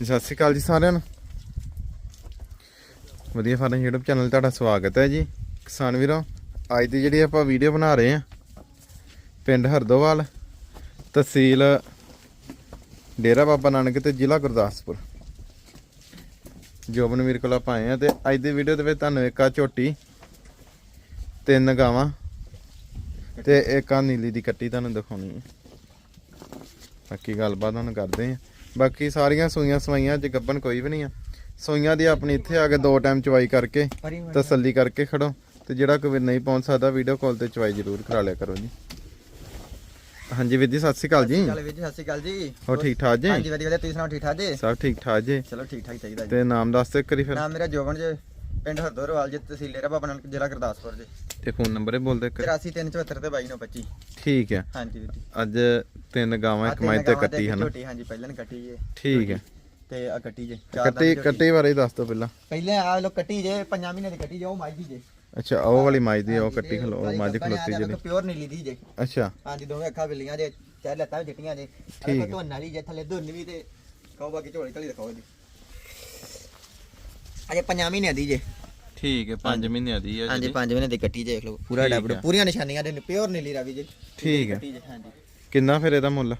ਸਤਿ ਸ਼੍ਰੀ ਅਕਾਲ ਜੀ ਸਾਰਿਆਂ ਨੂੰ। ਵਧੀਆ ਫਾਰਮ YouTube ਚੈਨਲ ਤੁਹਾਡਾ ਸਵਾਗਤ ਹੈ ਜੀ। ਕਿਸਾਨ ਵੀਰੋ, ਅੱਜ ਦੀ ਜਿਹੜੀ ਆਪਾਂ ਵੀਡੀਓ ਬਣਾ ਰਹੇ ਹਾਂ, ਪਿੰਡ ਹਰਦੋਵਾਲ, ਤਹਿਸੀਲ ਡੇਰਾ ਬਾਬਾ ਨਾਨਕ ਤੇ ਜ਼ਿਲ੍ਹਾ ਗੁਰਦਾਸਪੁਰ। ਜੋਬਨ ਵੀਰ ਕੋਲ ਆਪਾਂ ਆਏ ਆ ਤੇ ਅੱਜ ਦੀ ਵੀਡੀਓ ਦੇ ਵਿੱਚ ਤੁਹਾਨੂੰ ਇੱਕ ਆ ਝੋਟੀ, ਤਿੰਨ ਗਾਵਾਂ ਤੇ ਇੱਕ ਆ ਨੀਲੀ ਦੀ ਕੱਟੀ ਤੁਹਾਨੂੰ ਦਿਖਾਉਣੀ ਹੈ। ਬਾਕੀ ਗੱਲਬਾਤ ਹੁਣ ਕਰਦੇ ਆ ਬਾਕੀ ਸਾਰੀਆਂ ਸੂਈਆਂ ਸਵਾਈਆਂ ਅੱਜ ਗੱਬਨ ਕੋਈ ਵੀ ਨਹੀਂ ਆ। ਸੂਈਆਂ ਦੀ ਆਪਣੀ ਇੱਥੇ ਆ ਕੇ ਦੋ ਟਾਈਮ ਚਵਾਈ ਕਰਕੇ ਤਸੱਲੀ ਕਰਕੇ ਖੜੋ ਤੇ ਜਿਹੜਾ ਕੋਈ ਨਹੀਂ ਪਹੁੰਚ ਸਕਦਾ ਵੀਡੀਓ ਕਾਲ ਤੇ ਚਵਾਈ ਜ਼ਰੂਰ ਕਰਾ ਲਿਆ ਕਰੋ ਜੀ। ਹਾਂਜੀ ਵੀਰ ਜੀ ਸਤਿ ਸ਼੍ਰੀ ਅਕਾਲ ਜੀ। ਚੱਲ ਵੀਰ ਜੀ ਸਤਿ ਸ਼੍ਰੀ ਅਕਾਲ ਜੀ। ਹੋ ਠੀਕ ਠਾਕ ਜੀ? ਹਾਂਜੀ ਵਧੀਆ ਵਧੀਆ। ਤੁਸੀਂ ਸੁਣਾਓ ਠੀਕ ਠਾਕ ਜੀ? ਸਭ ਠੀਕ ਠਾਕ ਜੀ। ਚਲੋ ਠੀਕ ਠਾਕ ਚਾਹੀਦਾ ਜੀ। ਤੇ ਨਾਮ ਦੱਸ ਦਿਓ ਕਰੀ ਫਿਰ। ਨਾਮ ਮੇਰਾ ਜੋਬਨ ਜੀ ਪਿੰਡ ਹਰਦੋਰਵਾਲ ਜੀ ਤਹਿਸੀਲ ਡੇਰਾ ਬਾਬਾ ਨਾਨਕ ਜ਼ਿਲ੍ਹਾ ਗੁਰਦਾਸਪੁਰ ਜੀ। ਤੇ ਫੋਨ ਨੰਬਰ ਇਹ ਬੋਲ ਦੇ ਕਰ 8374 ਤੇ 2225 ਠੀਕ ਹੈ। ਹਾਂਜੀ ਵੀਰ ਜੀ। ਅੱਜ ਤਿੰਨ ਗਾਵਾਂ ਇੱਕ ਮਾਈ ਤੇ ਕੱਟੀ ਹਨਾ? ਝੋਟੀ ਹਾਂਜੀ ਪਹਿਲਾਂ ਨੇ ਕੱਟੀ ਜੇ। ਠੀਕ ਹੈ। ਤੇ ਆ ਕੱਟੀ ਜੇ ਕੱਟੀ। ਕੱਟੀ ਬਾਰੇ ਦੱਸ ਦਿਓ ਪਹਿਲਾਂ। ਪਹਿਲੇ ਆ ਲੋ ਕੱਟੀ ਜੇ ਪੰਜਾਂ ਮਹੀਨੇ ਦੀ ਕੱਟੀ ਜੇ ਉਹ ਮਾਈ ਦੀ ਜੇ। ਅੱਛਾ ਉਹ ਵਾਲੀ ਮਾਈ ਦੀ ਉਹ ਕੱਟੀ ਖਲੋ ਉਹ ਮੱਝ ਖਲੋਤੀ ਜਿਹੜੀ ਪਿਓਰ ਨੀਲੀ ਦੀ ਜੇ। ਅੱਛਾ। ਹਾਂਜੀ ਦੋਵੇਂ ਅੱਖਾਂ ਬਿੱਲੀਆਂ ਜੇ ਚਾਰ ਲੱਤਾਂ ਚਿੱਟੀਆਂ ਜੇ। ਠੀਕ ਹੈ। ਧੁੰਨ ਵਾਲੀ ਜੇ ਥੱਲੇ ਧੁੰਨ ਵੀ ਤੇ ਕਹੋ ਬਾਕੀ ਝੋਲੀ ਝੋਲੀ ਦਿਖਾਓ ਜੀ। ਅਜੇ ਪੰਜਾਂ ਮਹੀਨਿਆਂ ਦੀ ਜੇ। ਠੀਕ ਹੈ 5 ਮਹੀਨਿਆਂ ਦੀ ਹੈ ਹਾਂਜੀ 5 ਮਹੀਨੇ ਦੀ ਕੱਟੀ ਜੇ ਦੇਖ ਲਓ। ਪੂਰਾ ਡੱਬੜ। ਪੂਰੀਆਂ ਨਿਸ਼ਾਨੀਆਂ ਦੇ ਪਿਓਰ ਨੀਲੀ ਰਾਵੀ ਜੇ। ਠੀਕ ਹੈ। ਜੇ ਹਾਂਜੀ। ਕਿੰਨਾ ਫਿਰ ਇਹਦਾ ਮੁੱਲ?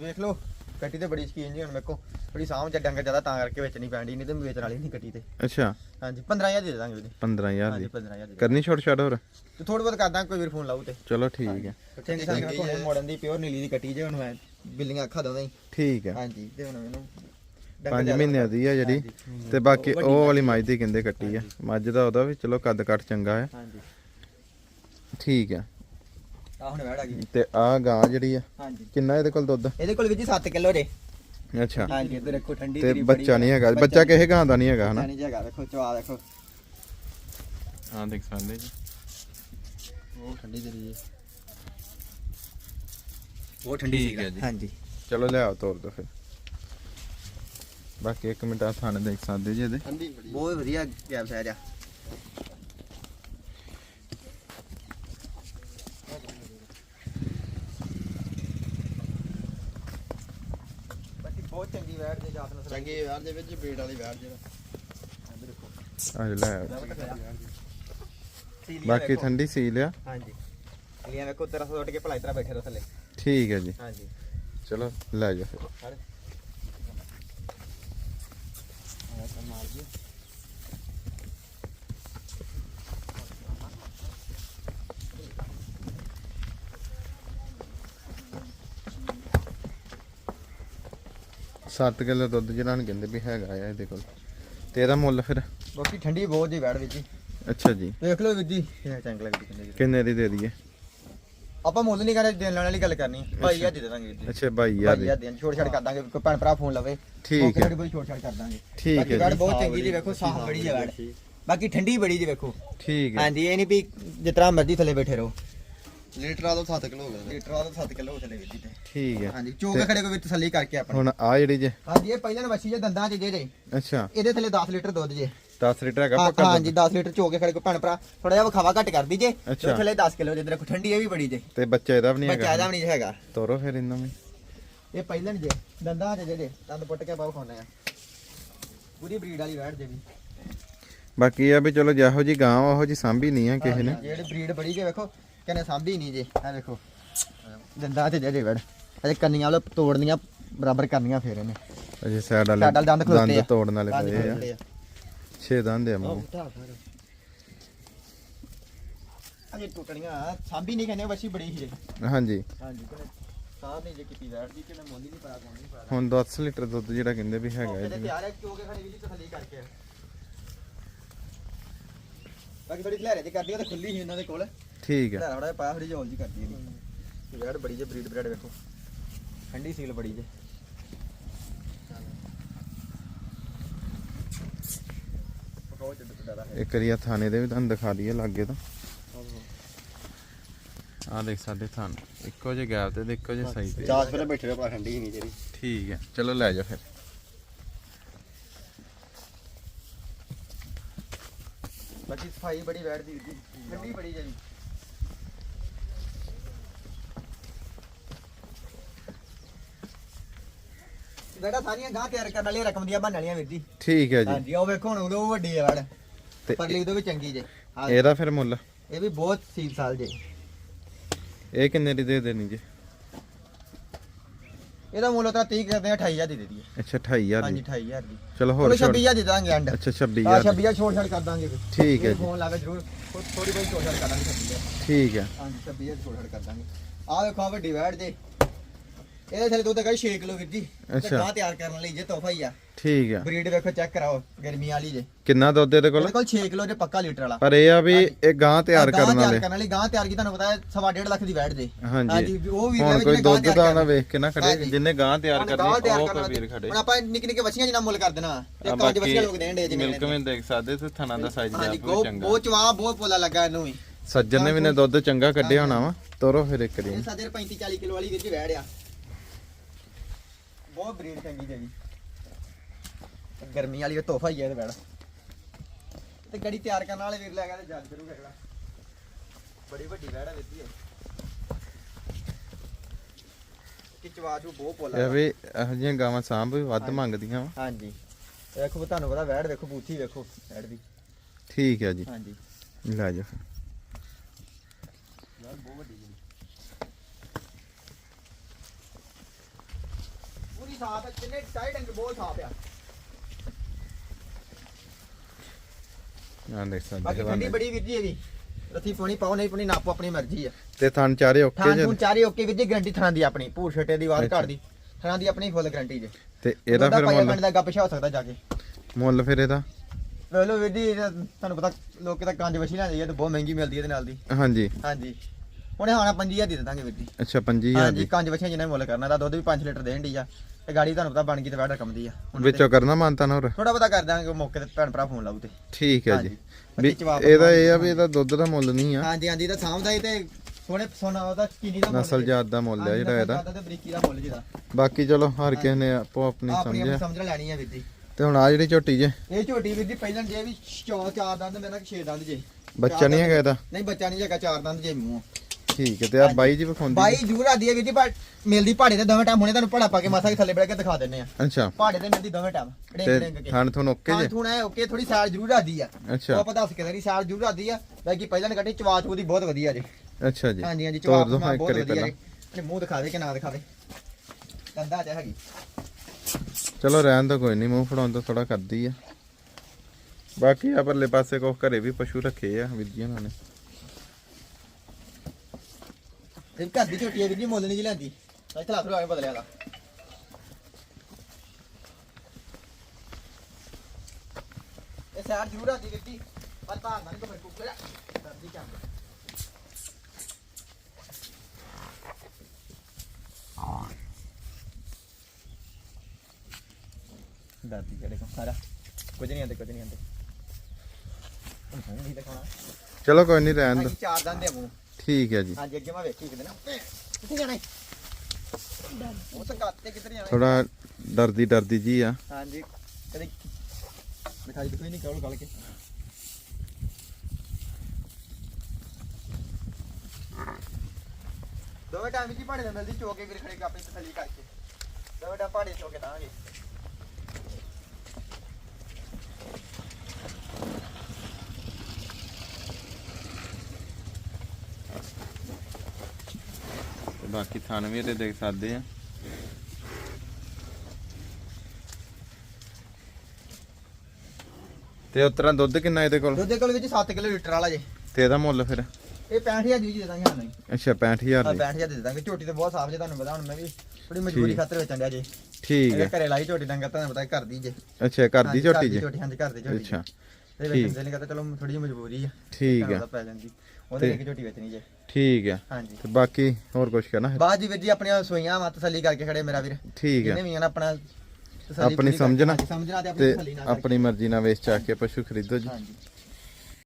ਵੇਖ ਲਓ ਕੱਟੀ ਤੇ ਬੜੀ ਸ਼ਕੀਨ ਜੀ ਹੁਣ ਮੇਰੇ ਕੋ ਥੋੜੀ ਸਾਂਭ ਚ ਡੰਗਰ ਜ਼ਿਆਦਾ ਤਾਂ ਕਰਕੇ ਵਿੱਚ ਨਹੀਂ ਪੈਂਦੀ ਨਹੀਂ ਤੇ ਵੇਚਣ ਵਾਲੀ ਨਹੀਂ ਕੱਟੀ ਤੇ। ਅੱਛਾ। ਹਾਂਜੀ 15000 ਦੇ ਦਾਂਗੇ ਵੀਰੇ 15000 ਹਾਂਜੀ ਦੀ 15000 ਦੇ। ਕਰਨੀ ਛੋਟ ਛਾਟ ਹੋਰ? ਤੇ ਥੋੜਾ ਬਹੁਤ ਕਰ ਦਾਂਗੇ ਕੋਈ ਵੀਰ ਫੋਨ ਲਾਊ ਤੇ। ਚਲੋ ਠੀਕ ਹੈ। ਚੰਗੀ ਸੰਗ ਕੋਨੇ ਮੋੜਨ ਦੀ ਪਿਓਰ ਨੀਲੀ ਦੀ ਕੱਟੀ ਜੇ ਹੁਣ ਮੈਂ ਬਿੱਲੀਆਂ ਅੱਖਾਂ ਦੋਵੇਂ ਹੀ। ਠੀਕ ਹੈ। ਹਾਂਜੀ ਤੇ ਹੁਣ ਮੈਨੂੰ 5 ਮਹੀਨਿਆਂ ਦੀ ਆ ਜਿਹੜੀ ਤੇ ਬਾਕੀ ਉਹ ਵਾਲੀ ਮੱਝ ਦੀ ਕਹਿੰਦੇ ਕੱਟੀ ਆ। ਮੱਝ ਦਾ ਉਹਦਾ ਵੀ ਚਲੋ ਕੱਦ ਕੱਟ ਚੰਗਾ ਹੈ। ਹਾਂਜੀ। ਠੀਕ ਹੈ। ਆ ਹੁਣ ਵੜ ਆ ਗਈ। ਤੇ ਆ ਗਾਂ ਜਿਹੜੀ ਆ ਹਾਂਜੀ। ਕਿੰਨਾ ਇਹਦੇ ਕੋਲ ਦੁੱਧ? ਇਹਦੇ ਕੋਲ ਵੀ ਜੀ 7 ਕਿਲੋ ਜੇ। ਅੱਛਾ। ਹਾਂਜੀ ਇੱਧਰ ਦੇਖੋ ਠੰਡੀ ਤੇ ਬੱਚਾ ਨਹੀਂ ਹੈਗਾ। ਬੱਚਾ ਕਿਸੇ ਗਾਂ ਦਾ ਨਹੀਂ ਹੈਗਾ ਹਨਾ? ਨਹੀਂ ਜਗਾ ਦੇਖੋ ਚਵਾ ਦੇਖੋ ਹਾਂ ਦੇਖ ਸਕਦੇ ਜੀ। ਉਹ ਠੰਡੀ ਤੇਰੀ ਜੀ। ਉਹ ਠੰਡੀ ਜੀ। ਹਾਂਜੀ। ਚਲੋ ਲਿਆਓ ਤੋਰ ਦੋ ਫਿਰ। ਬਾਕੀ ਇੱਕ ਮਿੰਟ ਆ ਥਾਣੇ ਦੇਖ ਸਕਦੇ ਜੀ ਇਹਦੇ। ਬਹੁਤ ਵਧੀਆ ਗੈਪ ਸਾਈਜ਼ ਆ ਬਾਕੀ ਬਹੁਤ ਚੰਗੀ ਵੈਟ ਦੇ ਜਾਤ ਨਸਲ ਚੰਗੀ ਵੈਟ ਦੇ ਵਿੱਚ ਬੀੜ ਵਾਲੀ ਵੈਟ ਜਿਹੜਾ ਆ ਲੈ ਆਓ। ਬਾਕੀ ਠੰਡੀ ਸੀ ਲਿਆ ਹਾਂਜੀ। ਲੀਆਂ ਵੇਖੋ ਤੇਰਾ ਸੋ ਉੱਟ ਕੇ ਭਲਾ ਇਤਰਾ ਬੈਠੇ ਰੋ ਥੱਲੇ। ਠੀਕ ਹੈ ਜੀ। ਹਾਂਜੀ। ਚਲੋ ਲੈ ਜਾ ਫਿਰ ਫੜ ਆ ਤਾਂ ਮਾਰ ਜੀ ਸੱਤ ਕਿਲੋ ਦੁੱਧ ਜਿਹੜਾ ਨੂੰ ਕਹਿੰਦੇ ਵੀ ਹੈਗਾ ਆ ਇਹਦੇ ਕੋਲ। ਤੇ ਇਹਦਾ ਮੁੱਲ ਫਿਰ? ਬਾਕੀ ਠੰਡੀ ਬਹੁਤ ਜੀ ਵੈਟ ਵਿੱਚ ਜੀ ਅੱਛਾ ਜੀ। ਦੇਖ ਲਓ ਵੀਰ ਜੀ ਕਿੰਨਾ ਚੰਗ ਲੱਗਦੀ ਕਿੰਨੇ ਦੀ ਦੇ ਦਈਏ? ਆਪਾਂ ਮੁੱਲ ਨਹੀਂ ਕਰਦੇ ਦੇਣ ਲੈਣ ਵਾਲੀ ਗੱਲ ਕਰਨੀ। ਭਾਈ ਆ ਦੇ ਦੇਵਾਂਗੇ ਵੀਰ ਜੀ। ਅੱਛਾ ਬਾਈ ਭਾਈ ਯਾਰ ਦੀ ਆ ਦੇਣ ਛੋੜ ਛਾੜ ਕਰ ਦਾਂਗੇ ਕੋਈ ਭੈਣ ਭਰਾ ਫੋਨ ਲਵੇ। ਠੀਕ ਹੈ। ਥੋੜੀ ਛੋੜ ਛਾੜ ਕਰ ਦਾਂਗੇ। ਠੀਕ ਬਾਕੀ ਹੈ ਜੀ ਬਹੁਤ ਚੰਗੀ ਜੀ ਵੇਖੋ ਸਾਫ਼ ਬੜੀ ਜੀ ਬਾਕੀ ਠੰਡੀ ਬੜੀ ਜੀ ਵੇਖੋ। ਠੀਕ ਹੈ। ਹਾਂਜੀ ਇਹ ਨਹੀਂ ਵੀ ਜਿਤਨਾ ਮਰਜ਼ੀ ਥੱਲੇ ਬੈਠੇ ਰਹੋ। ਲੀਟਰ ਆ ਤੋਂ 7 ਕਿਲੋ ਹੋ ਗਿਆ। ਲੀਟਰ ਆ ਤਾਂ 7 ਕਿਲੋ ਥੱਲੇ ਵੀਰ ਜੀ ਤੇ। ਠੀਕ ਹੈ। ਹਾਂਜੀ ਚੋਕ ਖੜੇ ਕੋਈ ਵੀ ਤਸੱਲੀ ਕਰਕੇ ਆਪਣੀ। ਹੁਣ ਆ ਜਿਹੜੀ ਜੇ। ਹਾਂਜੀ ਇਹ ਪਹਿਲਾਂ ਵਸੀ ਜੇ ਦੰਦਾਂ 'ਚ ਜੇ ਜੇ। ਅੱਛਾ। ਇਹਦੇ ਥੱਲੇ 10 ਲੀਟਰ ਦੁੱਧ ਜੇ। 10 ਲੀਟਰ ਹੈਗਾ ਹਾਂ- ਪੱਕਾ ਹਾਂਜੀ 10 ਲੀਟਰ ਚੋ ਕੇ ਖੜੇ ਕੋ ਭੈਣ ਭਰਾ ਥੋੜਾ ਜਿਹਾ ਵਿਖਾਵਾ ਘੱਟ ਕਰ ਦੀਜੇ ਅੱਛਾ। ਤੇ ਥੱਲੇ 10 ਕਿਲੋ ਜਿੱਧਰ ਕੋ ਠੰਡੀ ਇਹ ਵੀ ਬੜੀ ਜੇ। ਤੇ ਬੱਚਾ ਇਹਦਾ ਵੀ ਨਹੀਂ ਬੱਚਾ ਹੈਗਾ ਇਹਦਾ ਵੀ ਨਹੀਂ ਹੈਗਾ। ਤੋਰੋ ਫਿਰ ਇਹਨਾਂ ਵੀ। ਇਹ ਪਹਿਲਾਂ ਜੇ ਦੰਦਾਂ 'ਚ ਜਿਹੜੇ ਦੰਦ ਪੁੱਟ ਕੇ ਬਾਹਰ ਖਾਣੇ ਆ ਪੂਰੀ ਬਰੀਡ ਵਾਲੀ ਵੈੜ ਜੇ ਵੀ। ਬਾਕੀ ਇਹ ਆ ਵੀ ਚਲੋ ਜਿਹੋ ਜੀ ਗਾਂ ਉਹੋ ਜੀ ਸਾਂਭੀ ਨਹੀਂ ਆ ਕਿਸੇ ਨੇ। ਜਿਹੜੀ ਬਰੀਡ ਬੜੀ ਜੇ ਵੇਖੋ ਕਹਿੰਦੇ ਸਾਂਭੀ ਨਹੀਂ ਜੇ। ਆ ਵੇਖੋ ਦੰਦਾਂ 'ਚ ਜਿਹੜੇ ਵੈੜ ਅਜੇ ਕੰਨੀਆਂ ਵਾਲੇ ਤੋੜਨੀਆਂ ਬਰਾਬਰ ਕਰਨੀਆਂ ਫੇਰ ਇਹਨੇ। ਅਜੇ ਸਾਈਡ ਵਾਲੇ ਸਾਈਡ ਵਾਲੇ ਦੰਦ ਖਲੋਤੇ ਦੰਦ ਆ। ਤੋੜਨ ਵਾਲੇ ਪਏ ਆ। 6 ਦੰਦ ਆ ਮੂੰਹ ਅਜੇ ਟੁੱਟਣੀਆਂ ਸਾਂਭੀ ਨਹੀਂ ਕਹਿੰਦੇ ਵਸੀ ਬੜੀ ਜੇ ਹਾਂਜੀ। ਹਾਂਜੀ ਸਾਂਭ ਨਹੀਂ ਜੇ ਕੀਤੀ ਵੈੜ ਦੀ ਕਿ ਮੈਂ ਮੁੱਲ ਹੀ ਨਹੀਂ ਪਾਇਆ ਕੋਈ ਨਹੀਂ ਪਾਇਆ। ਹੁਣ 10 ਲੀਟਰ ਦੁੱਧ ਜਿਹੜਾ ਕਹਿੰਦੇ ਵੀ ਹੈਗਾ ਤੇ ਇਹਦੇ ਤਿਆਰ ਹੈ ਕਿਉਂਕਿ ਖੜੀ ਵੀ ਤਸੱਲੀ ਕਰਕੇ। ਬਾਕੀ ਬੜੀ ਖਲਾਰੇ ਦੀ ਕਰਦੀ ਆ ਤੇ ਖੁੱਲੀ ਸੀ ਇਹਨਾਂ ਦੇ ਕੋਲ। ਠੀਕ ਹੈ। ਖਲਾਰਾ ਬੜਾ ਪਾਇਆ ਥੋੜੀ ਜੋਲ ਜੀ ਕਰਦੀ ਤੇ ਰੈਡ ਬੜੀ ਜੇ ਬਰੀਡ ਬਰੀਡ ਵੇਖੋ। ਠੰਡੀ ਸੀਲ ਬੜੀ ਜੇ। ਇੱਕ ਵਾਰੀ ਆ ਥਾਣੇ ਦੇ ਵੀ ਤੁਹਾਨੂੰ ਦਿਖਾ ਦਈਏ ਲਾਗੇ ਤੋਂ। ਆ ਦੇਖ ਸਾਡੇ ਥਾਨ ਇੱਕੋ ਜਿਹੇ ਗੈਪ ਤੇ ਇੱਕੋ ਜਿਹੇ ਸਾਈਜ਼ ਤੇ। ਚਾਰ ਫਿਰ ਬੈਠੇ ਰਹੇ ਠੰਡੀ ਨਹੀਂ ਜਿਹੜੀ ਠੀਕ ਹੈ ਚਲੋ ਲੈ ਜਾ ਫਿਰ। ਬਾਕੀ ਸਫ਼ਾਈ ਬੜੀ ਵੈੜ ਦੀ ਜੀ ਠੰਡੀ ਬੜੀ ਜੇ। ਬੇਟਾ ਸਾਰੀਆਂ ਗਾਂ ਤਿਆਰ ਕਰਨ ਵਾਲੀਆਂ ਰਕਮ ਦੀਆਂ ਬਣਨ ਵਾਲੀਆਂ ਵੀਰ ਜੀ। ਠੀਕ ਹੈ ਜੀ। ਹਾਂਜੀ ਉਹ ਵੇਖੋ ਹੁਣ ਉਹ ਵੱਡੀ ਹੈ ਵੜ। ਪਰਲੀ ਤੋਂ ਵੀ ਚੰਗੀ ਜੇ। ਹਾਂ, ਇਹਦਾ ਫਿਰ ਮੁੱਲ? ਇਹ ਵੀ ਬਹੁਤ ਸੀਲ ਸਾਲ ਜੇ। ਇਹ ਕਿੰਨੇ ਦੀ ਦੇ ਦੇਣੀ ਜੀ? ਇਹਦਾ ਮੁੱਲ ਤਾਂ 30 ਕਰਦੇ ਆ 28000 ਦੀ ਦੇ ਦਈਏ। ਅੱਛਾ 28000 ਹਾਂਜੀ ਦੀ 28000 ਦੀ। ਚਲੋ ਹੋਰ ਹੋਰ ਛੋੜ। 26000 ਦੇ ਦਾਂਗੇ ਐਂਡ ਅੱਛਾ ਆ 26000 ਦੀ। 26000 ਛੋੜ ਛਾੜ ਕਰ ਦਾਂਗੇ ਠੀਕ ਹੈ ਜੀ ਫੋਨ ਲਾ ਕੇ ਜ਼ਰੂਰ ਥੋੜੀ ਬਹੁਤ ਛੋੜ ਛਾੜ ਕਰ ਦਾਂਗੇ 26000 ਠੀਕ ਹੈ। ਹਾਂਜੀ 26000 ਛੋੜ ਛਾੜ ਕਰ ਦਾਂਗੇ। ਆਹ ਵੇਖੋ ਵੱਡੀ ਵੈੜ ਜੇ। ਇਹਦੇ ਥੱਲੇ ਦੁੱਧ ਹੈਗਾ 6 ਕਿਲੋ ਵੀਰ ਜੀ। ਅੱਛਾ। ਗਾਂ ਤਿਆਰ ਕਰਨ ਲਈ ਜੇ ਤੋਹਫਾ ਹੀ ਆ। ਠੀਕ ਹੈ ਬਰੀਡ ਵੇਖੋ ਚੈੱਕ ਕਰਾਓ ਗਰਮੀ ਵਾਲੀ ਜੇ। ਕਿੰਨਾ ਦੁੱਧ ਇਹਦੇ ਕੋਲ? ਇਹਦੇ ਕੋਲ 6 ਕਿਲੋ ਜੇ ਪੱਕਾ ਲੀਟਰ ਵਾਲਾ। ਪਰ ਇਹ ਆ ਵੀ ਇਹ ਗਾਂ ਤਿਆਰ ਗਾਂ ਕਰਨ ਤਿਆਰ ਵਾਲੇ। ਕਰਨ ਵਾਲੀ ਗਾਂ ਤਿਆਰ ਕੀ ਤੁਹਾਨੂੰ ਪਤਾ ਹੈ ਸਵਾ ਡੇਢ ਲੱਖ ਦੀ ਵੈਟ ਜੇ। ਹਾਂਜੀ। ਉਹ ਵੀ ਹੁਣ ਕੋਈ ਦੁੱਧ ਦਾ ਨਾ ਵੇਖ ਕੇ ਨਾ ਖੜੇ ਹਾਂਜੀ। ਜਿੰਨੇ ਗਾਂ ਤਿਆਰ ਕਰਨੀ ਉਹ ਕੋਈ ਵੀਰ ਖੜੇ। ਹੁਣ ਆਪਾਂ ਨਿੱਕੀ ਨਿੱਕੀ ਬੱਚੀਆਂ ਜਿੰਨਾ ਮੁੱਲ ਕਰ ਦੇਣਾ। ਤੇ ਆ ਪੰਜ ਲੋਕ ਦੇਣ ਦੇ ਜਿੰਨੇ ਮਿਲਕ ਵਿੱਚ ਦੇਖ ਸਕਦੇ ਤੇ ਥਣਾ ਦਾ ਸਾਈਜ਼ ਹਾਂਜੀ ਬਹੁਤ ਚੰਗਾ। ਬਹੁਤ ਚਵਾ ਬਹੁਤ ਪੋਲਾ ਲੱਗਾ ਇਹਨੂੰ ਵੀ। ਸੱਜਣ ਨੇ ਵੀ ਨੇ ਦੁੱਧ ਚੰਗਾ ਕੱਢਿਆ ਹੋਣਾ ਵਾ ਤੋਰੋ ਫਿਰ ਇੱਕ ਇਹ ਰੀ ਸਾਜਰ 35 40 ਕਿਲੋ ਵਾਲੀ ਵਿੱਚ ਵੈੜ ਆ। ਬਹੁਤ ਬਰੀਡ ਚੰਗੀ ਜੇ ਗਰਮੀ ਵਾਲੀ ਤੋਹਫਾ ਹੀ ਹੈ ਇਹ ਵੈੜ ਤੇ ਗੜੀ ਤਿਆਰ ਕਰਨ ਵਾਲੇ ਵੀਰ ਲੈ ਗਿਆ ਤੇ ਜੱਜ ਕਰੂਗਾ ਅਗਲਾ ਬੜੀ ਵੱਡੀ ਵੀਰ ਜੀ ਇਹ। ਕਿ ਚਵਾਚੂ ਬਹੁਤ ਪੋਲਾ ਇਹ ਵਾ। ਇਹੋ ਜਿਹੀਆਂ ਗਾਵਾਂ ਸਾਂਭ ਵੀ ਵੱਧ ਮੰਗਦੀਆਂ ਵਾ। ਹਾਂਜੀ। ਇਹ ਵੇਖੋ ਤੁਹਾਨੂੰ ਪਤਾ ਵੈੜ ਵੇਖੋ ਬੂਥੀ ਵੇਖੋ ਵੈੜ ਦੀ ਠੀਕ ਹੈ ਜੀ। ਹਾਂਜੀ। ਲੈ ਜਾ ਵੈੜ ਬਹੁਤ ਵੱਡੀ ਜੀ ਸਾਫ਼ ਹੈ ਕਿੰਨੇ ਟਾਈਟ ਅੰਗ ਬਹੁਤ ਸਾਫ਼ ਆ। ਆ ਦੇਖ ਸਕਦੇ ਬਾਕੀ ਹੋ ਠੰਡੀ ਬੜੀ ਵੀਰ ਜੀ ਇਹਦੀ। ਪਾਣੀ ਪਾਓ ਨਹੀਂ ਪਾਣੀ ਨਾਪੋ ਆਪਣੀ ਮਰਜ਼ੀ ਆ। ਤੇ ਥਣ ਚਾਰੇ ਓਕੇ ਥਾਂ ਜੇ? ਚਾਰੇ ਓਕੇ ਵੀਰ ਜੀ ਗਰੰਟੀ ਥਾਂ ਦੀ ਆਪਣੀ ਭੂਰ ਛੱਟੇ ਦੀ ਵਾਰ। ਘੜ ਦੀ। ਥਾਂ ਦੀ ਆਪਣੀ ਫੁੱਲ ਗਰੰਟੀ ਜੇ। ਤੇ ਇਹਦਾ ਫਿਰ ਮੁੱਲ? ਦਾ ਗੱਪ ਛਾ ਹੋ ਸਕਦਾ ਜਾ ਕੇ। ਮੁੱਲ ਫਿਰ ਇਹਦਾ? ਵੇਖ ਲਓ ਵੀਰ ਜੀ ਇਹਦਾ ਤੁਹਾਨੂੰ ਪਤਾ ਲੋਕ ਤਾਂ ਕੰਜ ਵਛੀ ਲੈਂਦੇ ਆ ਤੇ ਬਹੁਤ ਮਹਿੰਗੀ ਮਿਲਦੀ ਹੈ ਇਹਦੇ ਨਾਲ ਦੀ। ਹਾਂਜੀ। ਹਾਂਜੀ। ਹੁਣੇ ਹਾਣਾ 5000 ਦੇ ਦਾਂਗੇ ਵੀਰ ਜੀ ਅੱਛਾ 5000 ਹਾਂਜੀ ਦੀ। ਕੰਜ ਵਛੀਆਂ ਜਿੰਨਾ ਮੁੱਲ ਕਰਨਾ ਦਾ ਦੁੱਧ ਵੀ 5 ਲੀਟਰ ਦੇਣ ਦੀ ਆ। ਤੇ ਗਾੜੀ ਤੁਹਾਨੂੰ ਪਤਾ ਬਣ ਗਈ ਤੇ ਵੜ ਰਕਮ ਦੀ ਆ। ਵਿੱਚੋਂ ਕਰਨਾ ਮੰਨਤਾ ਨਾ ਹੋਰ? ਥੋੜਾ ਪਤਾ ਕਰ ਦਾਂਗੇ ਮੌਕੇ ਤੇ ਭੈਣ ਭਰਾ ਫੋਨ ਲਾਉ ਤੇ। ਠੀਕ ਹੈ ਜੀ। ਹਾਂਜੀ। ਵੀ ਬੱਚੀ ਜਵਾਬ ਇਹਦਾ ਇਹ ਆ ਵੀ ਇਹਦਾ ਦੁੱਧ ਦਾ ਮੁੱਲ ਨਹੀਂ ਆ। ਹਾਂਜੀ ਹਾਂਜੀ ਤਾਂ ਸਾਂਭਦਾ ਹੀ ਤੇ ਸੋਹਣੇ ਸੋਨਾ ਉਹਦਾ ਚੀਨੀ ਦਾ ਮੁੱਲ ਨਸਲ। ਜਾਤ ਦਾ ਮੁੱਲ ਆ ਹਾਂਜੀ, ਜਿਹੜਾ ਇਹਦਾ। ਤੇ ਬਰੀਕੀ ਦਾ ਮੁੱਲ ਜਿਹਦਾ। ਬਾਕੀ ਚਲੋ ਹਰ ਕਿਸੇ ਨੇ ਆਪੋ ਆਪਣੀ ਆਪਣੀ ਆਪਣੀ ਸਮਝਿਆ। ਸਮਝ ਲੈਣੀ ਆ ਵੀਰ ਜੀ। ਤੇ ਹੁਣ ਆ ਜਿਹੜੀ ਝੋਟੀ ਜੇ। ਇਹ ਝੋਟੀ ਵੀਰ ਜੀ ਪਹਿਲਾਂ ਜੇ ਵੀ ਚੌ ਚਾਰ ਦੰਦ ਮੇਰੇ ਛੇ ਦੰਦ ਜੇ। ਬੱਚਾ ਨਹੀਂ ਹੈਗਾ ਇਹਦਾ? ਨਹੀਂ ਬੱਚਾ ਨਹੀਂ ਹੈਗਾ ਚਾਰ ਦੰਦ ਜੇ ਮੂੰਹ ਠੀਕ ਹੈ ਤੇ ਆ ਬਾਈ ਜੀ ਵਿਖਾਉਂਦੀ ਬਾਈ ਜੂਰ ਆਦੀ ਹੈ ਵੀਰ ਜੀ ਪਰ ਮਿਲਦੀ ਪਹਾੜੇ ਤੇ ਦੋਵੇਂ ਟਾਈਮ ਹੁਣੇ ਤੁਹਾਨੂੰ ਪੜਾ ਪਾ ਕੇ ਮਾਸਾ ਕੇ ਥੱਲੇ ਬੈਠ ਕੇ ਦਿਖਾ ਦਿੰਨੇ ਆ ਅੱਛਾ। ਪਹਾੜੇ ਤੇ ਮਿਲਦੀ ਦੋਵੇਂ ਟਾਈਮ ਡਿੰਗ ਡਿੰਗ ਕੇ। ਥਣ ਥੁਣ ਓਕੇ ਜੇ? ਥੂਣ ਐ ਓਕੇ ਥੋੜੀ ਸਾਲ ਜ਼ਰੂਰ ਆਦੀ ਆ। ਉਹ ਅੱਛਾ ਆਪਾਂ ਦੱਸ ਕੇ ਤੇਰੀ ਸਾਲ ਜ਼ਰੂਰ ਆਦੀ ਆ। ਬਾਕੀ ਪਹਿਲਾਂ ਨੇ ਕੱਢੀ ਚਵਾਚ ਉਹਦੀ ਬਹੁਤ ਵਧੀਆ ਜੀ। ਅੱਛਾ ਜੀ। ਹਾਂਜੀ ਹਾਂਜੀ ਚਵਾਚ ਦੋ ਬਹੁਤ ਵਧੀਆ ਜੀ। ਤੇ ਮੂੰਹ ਦਿਖਾਵੇ ਕਿ ਨਾ ਦਿਖਾਵੇ ਕੰਦਾ ਚ ਹੈਗੀ। ਚਲੋ ਰਹਿਣ ਦੋ ਕੋਈ ਨਹੀਂ ਮੂੰਹ ਫੜਾਉਣ ਤੋਂ ਥੋੜਾ ਕਰਦੀ ਆ। ਬਾਕੀ ਆ ਪਰਲੇ ਪਾਸੇ ਕੋ ਘਰੇ ਵੀ ਪਸ਼ੂ ਰੱਖੇ ਆ ਜੀ ਉਹਨਾਂ ਨੇ। ਇਹ ਘਰ ਦੀ ਝੋਟੀ ਹੈ ਵੀਰ ਜੀ ਮੁੱਲ ਨਹੀਂ ਜੀ ਲੈਂਦੀ। ਇੱਥੇ ਲੱਖ ਰੁਪਏ ਬਦਲਿਆ ਦਾ ਇਹ ਸਾਰ ਜ਼ਰੂਰ ਆਦੀ ਵੀਰ ਜੀ। ਪਰ ਤਾਂ ਨਾ ਕੋਈ ਕੁੱਕੜਾ ਕਰਦੀ ਚੰਦ ਦਾਦੀ ਜਿਹੜੇ ਕੋ ਸਾਰਾ ਕੁਝ ਨਹੀਂ ਆਂਦੇ ਕੁਝ ਨਹੀਂ ਆਂਦੇ ਚਲੋ ਕੋਈ ਨਹੀਂ ਰਹਿਣ ਦੋ। ਚਾਰ ਦੰਦ ਦੇ ਮੂੰਹ। ਠੀਕ ਹੈ ਜੀ। ਹਾਂਜੀ ਅੱਗੇ ਮੈਂ ਵੇਖੀ ਕਿਤੇ ਨਾ। ਕਿੱਥੇ ਜਾਣਾ ਹੈ? ਉਹ ਤਾਂ ਗੱਤੇ ਕਿੱਧਰ ਜਾਣਾ ਹੈ? ਥੋੜਾ ਡਰਦੀ ਡਰਦੀ ਜੀ ਆ। ਹਾਂਜੀ ਕਦੇ ਦਿਖਾਈ ਦਿਖਾਈ ਨਹੀਂ ਕੌਲ ਕੱਲ ਕੇ। ਦੋਵੇਂ ਟਾਈਮ ਵਿੱਚ ਹੀ ਭਾੜੇ ਦੇ ਮਿਲਦੀ ਚੋਕੇ ਵੀਰ ਖੜੇ ਆਪਣੀ ਤਸੱਲੀ ਕਰਕੇ। ਦੋਵੇਂ ਟਾਈਮ ਭਾੜੇ ਚੋਕੇ ਦਾਂਗੇ ਬਾਕੀ ਥਣ ਵੀ ਇਹਦੇ ਦੇਖ ਸਕਦੇ ਆ। ਤੇ ਉਸ ਤਰ੍ਹਾਂ ਦੁੱਧ ਕਿੰਨਾ ਇਹਦੇ ਕੋਲ? ਦੁੱਧ ਦੇ ਕੋਲ ਵਿੱਚ 7 ਕਿਲੋ ਲੀਟਰ ਵਾਲਾ ਜੇ। ਤੇ ਇਹਦਾ ਮੁੱਲ ਫਿਰ? ਇਹ 65000 ਦੀ ਵੀ ਦੇ ਦਾਂਗੇ ਹਾਂ ਨਹੀਂ। ਅੱਛਾ 65000 ਹਾਂ ਦੀ। 65000 ਦੇ ਦਾਂਗੇ। ਝੋਟੀ ਤੇ ਬਹੁਤ ਸਾਫ਼ ਜੇ ਤੁਹਾਨੂੰ ਪਤਾ ਹੁਣ ਮੈਂ ਵੀ ਥੋੜੀ ਮਜਬੂਰੀ। ਖਾਤਰ ਵੇਚਣ ਡਿਆ ਜੇ। ਠੀਕ ਹੈ। ਘਰੇ ਲਾਈ ਝੋਟੀ ਡੰਗਾ ਤੁਹਾਨੂੰ ਪਤਾ ਘਰ ਦੀ ਜੇ। ਅੱਛਾ ਘਰ ਦੀ ਝੋਟੀ ਜੇ? ਝੋਟੀ ਹਾਂਜੀ ਘਰ ਦੀ ਝੋਟੀ ਅੱਛਾ। ਤੇ ਵੇਚਣ ਦੇ ਕਹਿੰਦਾ ਚਲੋ ਥੋੜੀ ਜਿਹੀ ਮਜਬੂਰੀ ਆ। ਠੀਕ ਹੈ। ਪੈ ਜਾਂਦੀ। ਉਹਦੇ ਲਈ ਝੋਟੀ ਵੇਚਣੀ ਜੇ। ਠੀਕ ਹੈ। ਹਾਂਜੀ। ਤੇ ਬਾਕੀ ਹੋਰ ਕੁਝ ਕਹਿਣਾ ਹੈ? ਬਾਅਦ ਜੀ ਵੀਰ ਜੀ ਆਪਣੀਆਂ ਸੋਈਆਂ ਵਾ ਤਸੱਲੀ ਕਰਕੇ ਖੜੇ ਮੇਰਾ ਵੀਰ। ਠੀਕ ਜਿਹਨੇ ਹੈ ਵੀ ਆ ਨਾ ਆਪਣਾ ਤਸੱਲੀ ਆਪਣੀ ਪੂਰੀ ਕਰਕੇ- ਸਮਝਣਾ ਹਾਂਜੀ, ਸਮਝਣਾ ਤੇ ਆਪਣੀ ਤੇ ਤਸੱਲੀ ਨਾਲ ਕਰਕੇ। ਆਪਣੀ ਮਰਜ਼ੀ ਨਾਲ ਵੇਚ ਚਾ ਕੇ ਪਸ਼ੂ ਖਰੀਦੋ ਜੀ। ਹਾਂਜੀ।